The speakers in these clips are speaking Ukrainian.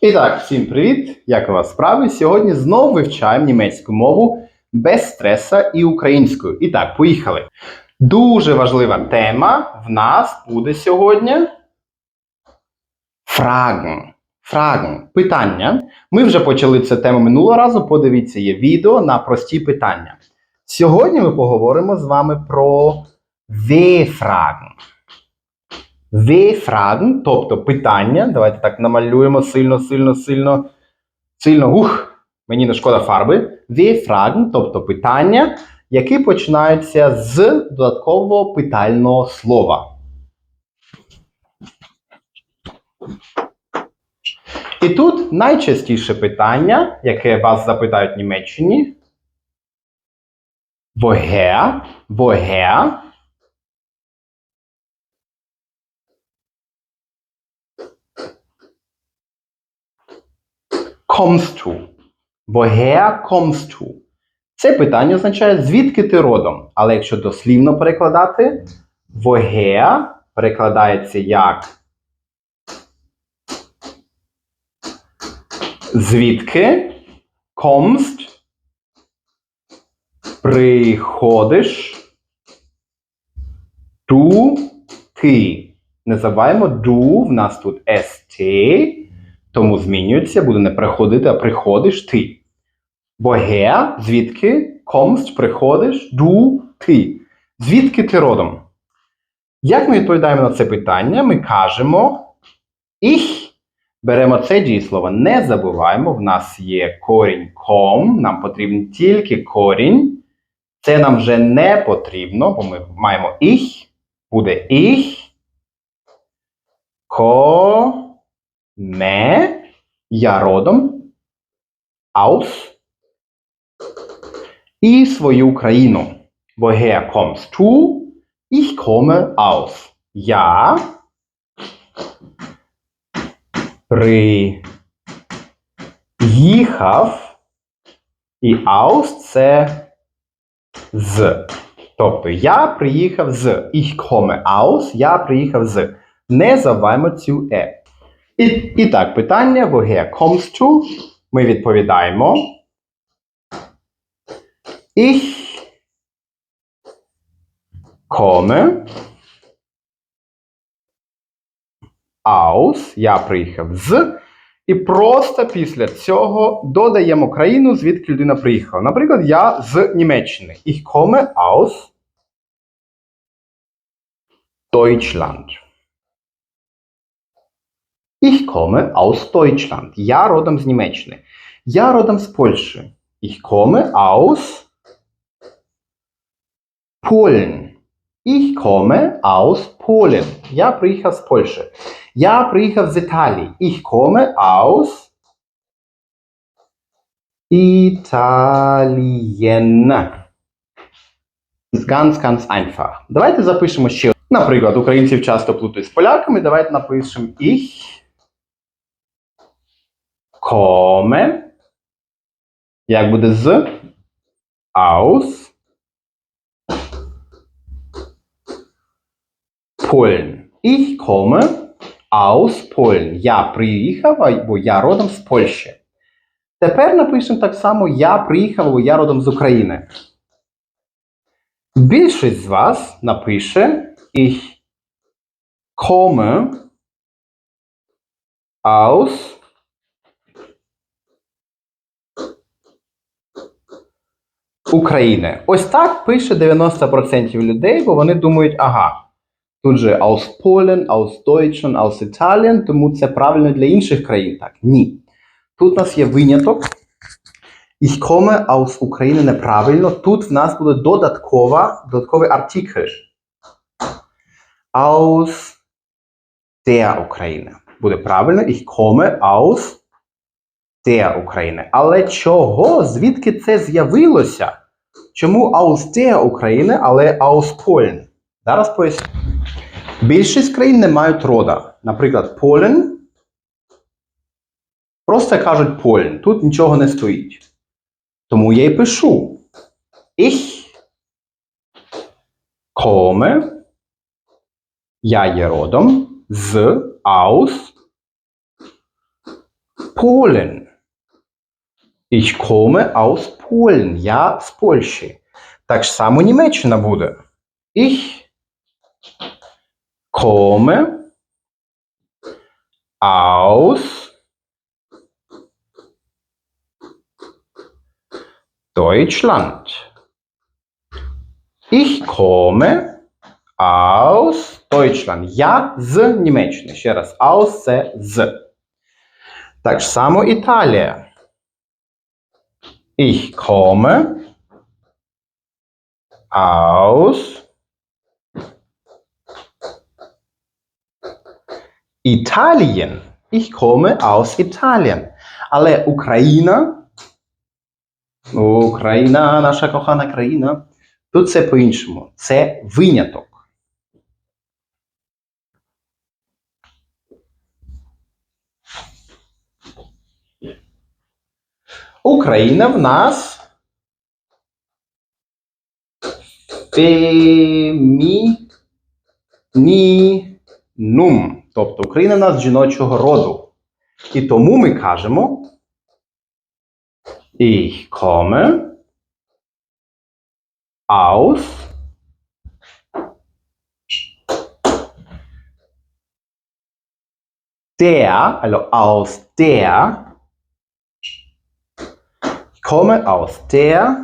І так, всім привіт! Як у вас справи? Сьогодні знову вивчаємо німецьку мову без стреса і українською. І так, поїхали. Дуже важлива тема в нас буде сьогодні. Fragen. Fragen. Питання. Ми вже почали цю тему минулого разу. Подивіться, є відео на прості питання. Сьогодні ми поговоримо з вами про W-Fragen. W-Fragen, тобто питання. Давайте так намалюємо сильно, сильно, сильно, сильно. Ух, мені не шкода фарби. W-Fragen, тобто питання, які починаються з додаткового питального слова. І тут найчастіше питання, яке вас запитають в Німеччині. Woher? Woher? Kommst du? Woher kommst du? Це питання означає звідки ти родом. Але якщо дослівно перекладати, woher перекладається як звідки kommst приходиш du ти. Не забуваємо du, в нас тут st. Тому змінюється, буде не приходити, а приходиш ти. Woher, звідки, kommst, приходиш, du, ти. Звідки ти родом? Як ми відповідаємо на це питання? Ми кажемо ich. Беремо це дієслово. Не забуваємо, в нас є корінь ком, нам потрібен тільки корінь. Це нам вже не потрібно, бо ми маємо ich, буде ich. Ко ме, я родом, aus і свою країну. Woher kommst du? Ich komme aus. Я приїхав і aus це з. Тобто я приїхав з. Ich komme aus, я приїхав з. Не забуваємо цю е. І, і так, питання woher kommst du? Ми відповідаємо. Ich komme aus. Я приїхав з. І просто після цього додаємо країну, звідки людина приїхала. Наприклад, я з Німеччини. Ich komme aus Deutschland. Ich komme aus Deutschland. Я родом з Німеччини. Я родом з Польщі. Ich komme aus Polen. Ich komme aus Polen. Я приїхав з Польщі. Я приїхав з Італії. Ich komme aus Italien. Ganz, ganz einfach. Давайте запишемо ще. Наприклад, українців часто плутають з поляками. Давайте напишемо ich komme. Як буде з? Aus. Polen. Ich komme aus Polen. Я приїхав, або я родом з Польщі. Тепер напишемо так само я приїхав, або я родом з України. Більшість з вас напише ich komme aus України. Ось так пише 90% людей, бо вони думають, ага, тут же aus Polen, aus Deutschland, aus Italien, тому це правильно для інших країн. Так, ні. Тут у нас є виняток. Ich komme aus України неправильно. Тут в нас буде додаткова, додатковий артикль. Aus der України. Буде правильно. Ich komme aus der України. Але чого? Звідки це з'явилося? Чому der України, але Polen? Зараз поясню. Більшість країн не мають рода. Наприклад, Polen. Просто кажуть Polen. Тут нічого не стоїть. Тому я й пишу. Ich komme. Я є родом з aus Polen. Ich komme aus Polen. Я з Польщі. Так ж само Німеччина буде. Ich komme aus Deutschland. Ich komme aus Deutschland. Я з Німеччини. Ще раз. Aus це з. Так само Італія. Ich komme aus Italien. Ich komme aus Italien. Але Україна, Україна, наша кохана країна, тут це по-іншому. Це виняток. Україна в нас фемінінум. Тобто Україна в нас жіночого роду. І тому ми кажемо Ich komme aus der, also aus der komme aus der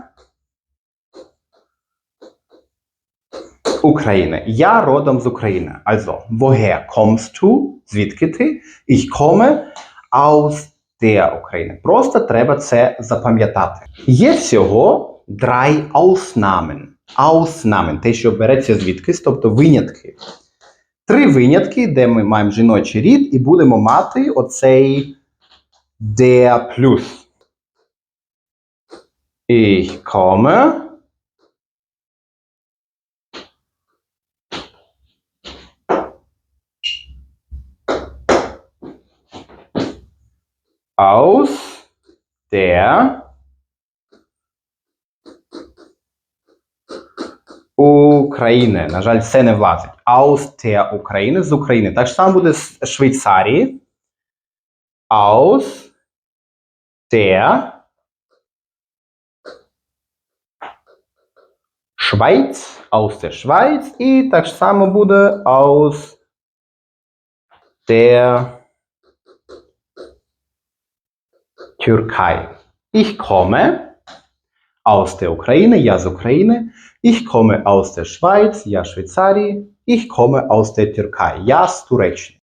України. Я родом з України. Also, woher kommst du? Звідки ти? Ich komme aus der України. Просто треба це запам'ятати. Є всього drei Ausnahmen. Ausnahmen, те, що береться звідкись, тобто винятки. Три винятки, де ми маємо жіночий рід, і будемо мати оцей der plus. Ich komme aus der України. На жаль, це не влазить. Aus der України з України. Так само буде з Швейцарії. Aus der Schweiz, aus der Schweiz і так само буде aus der Türkei. Ich komme aus der Ukraine, я з України. Ich komme aus der Schweiz, я з Швейцарії. Ich komme aus der Türkei, я з Туреччини.